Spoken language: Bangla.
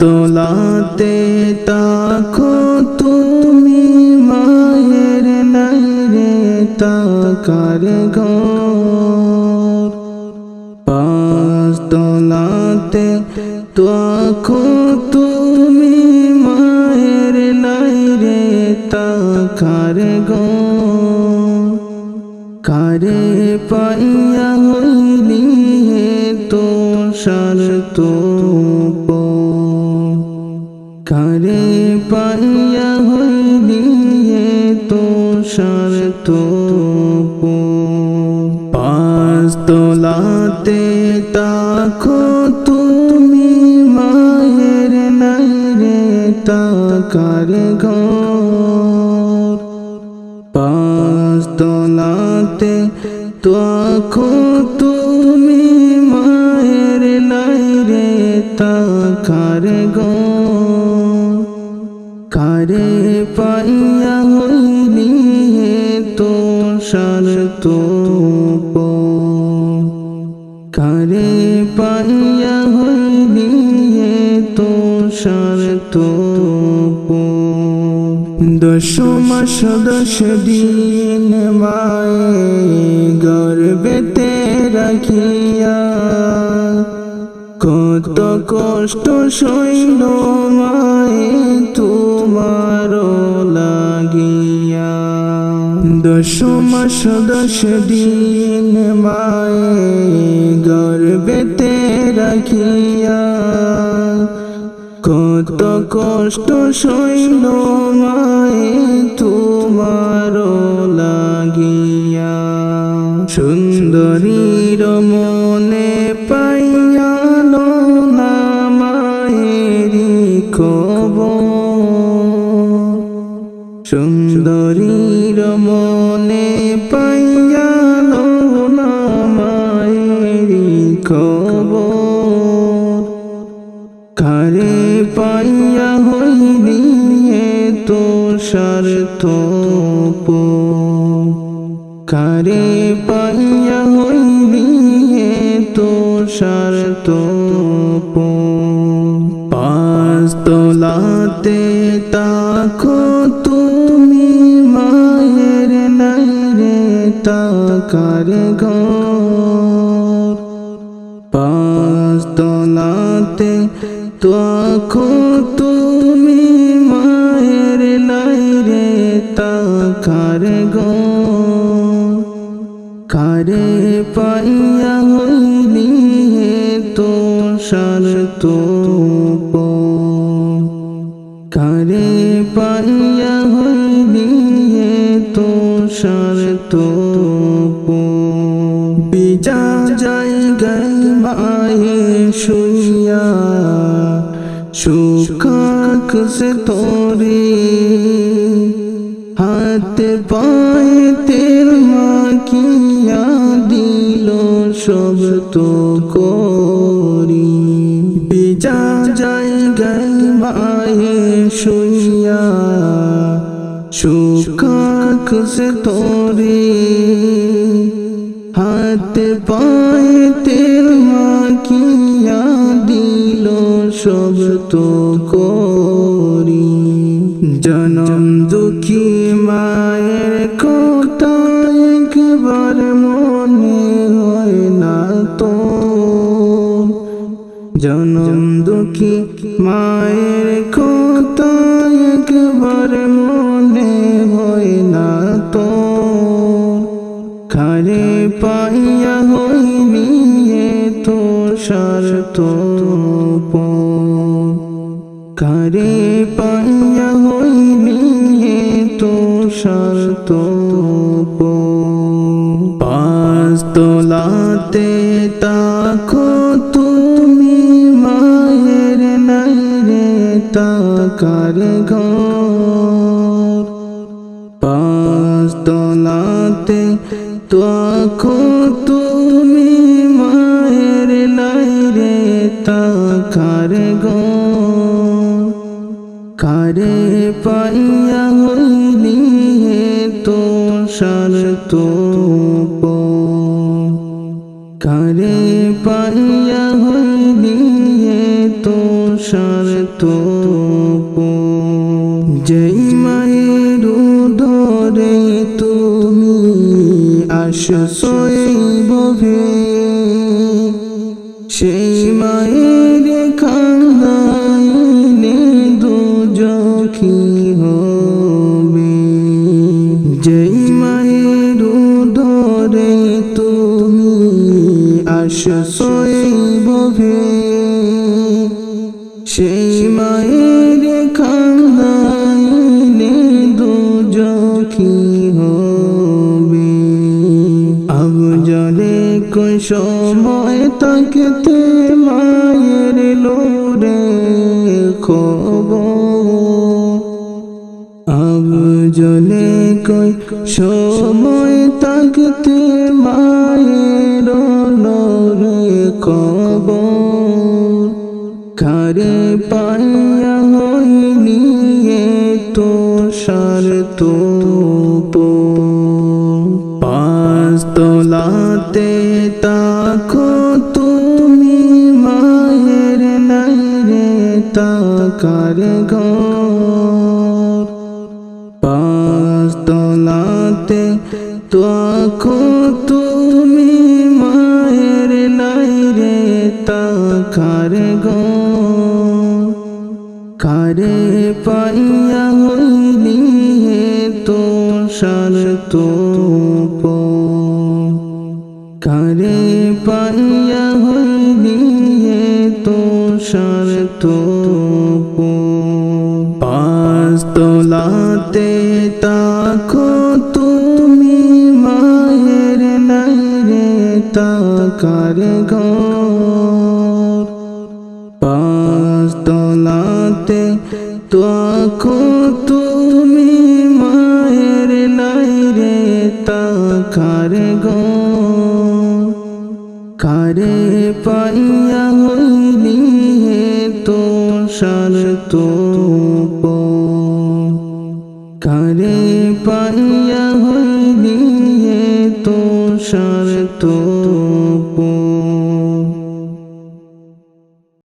তোলাতে তাকো তুমি মায়ের নাই রে তাকার ঘর। পাঁচ তোলাতে তাকো তুমি মায়ের নাই রে তাকার ঘর। কারে পাইয়া হইলি তো সার তো কারে পাইয়া হইলি তো সার তো পাঁচ তোলাতে তাকো তুমি মায়ের নাই রে তাকার ঘর। পাঁচ তলাতে তখো পাইয়া হইলি হে তো সার তো দশ মাস দশ দিন মায়ে গর্বেতে রাখিয়া। কত কষ্ট সইল মায়ে তোমার দশ মাস দশ দিন মায়ে গর্বেতে রাখিয়া কত কষ্ট সইল মায়ে তোমার লাগিয়া। সুন্দরীর মনে পাইয়াল না মায়েরি খবর কারে পাইয়া হইলি হে তো স্বার্থ কারে পাইয়া হইলি হে তো স্বার্থ পাঁচ তোলাতে তাকো তুমি রে তাকার ঘর। পাঁচ তলাতে তখো তুমি মায়ের নাই রে তাকার গো কারে পাইয়া হইলি হে তো সার তো কারে পাইয়া হইলি হে তো সার তো বিজা জায়গায় মায়ে শুইয়া, সুখাক সে তোরে হাতে পায়ে তেল মাকিয়া দিল সব তো করি। বিজা জায়গায় মায়ে শুইয়া, সুখাক সে তোরে হাতে পায়ে তেল মাখিয়া দিল সব তো করি জনম দুঃখী মায়ের কথা একবার মনে হয় না তো জনম দুঃখী মায়ের কথা একবার মনে হয় না সার তো খারে পাইয়া হইনি তো সার তো পাঁচ তোলাতে তাকো তুমি, মায়ের নাই রে তাকার ঘর। পাঁচ তলাতে তখো কারে পাইয়া হে তো সার তো কারে পাইয়া হে তো সার তো যেই মায়ের ধরে তুমি আশ্রয় বভে সেই মায়ের আশ্রয় বভে সেই মায়ের খানাইনে দুজখি হবে। আব জলে কোন সময় তাকে মায়ের লোরে কই? সময় তাকতে মায়ের লোরে খবর। কারে পাইয়া হইনি তো সার তো পাঁচ তোলাতে তাকো তুমি, মায়ের নাই রে তাকার ঘর। তাকো তুমি মায়ের নাই রে তাকার ঘর কারে পাইয়া হইলি তো সার তো কারে পাইয়া হইলি তো সার তো তাকার ঘর? পাঁচ তলাতে তাকো তুমি মায়ের নাই রে তাকার গো কারে পাইয়া হইলি তো সার তো কারে পাইয়া হইলি তো সার তো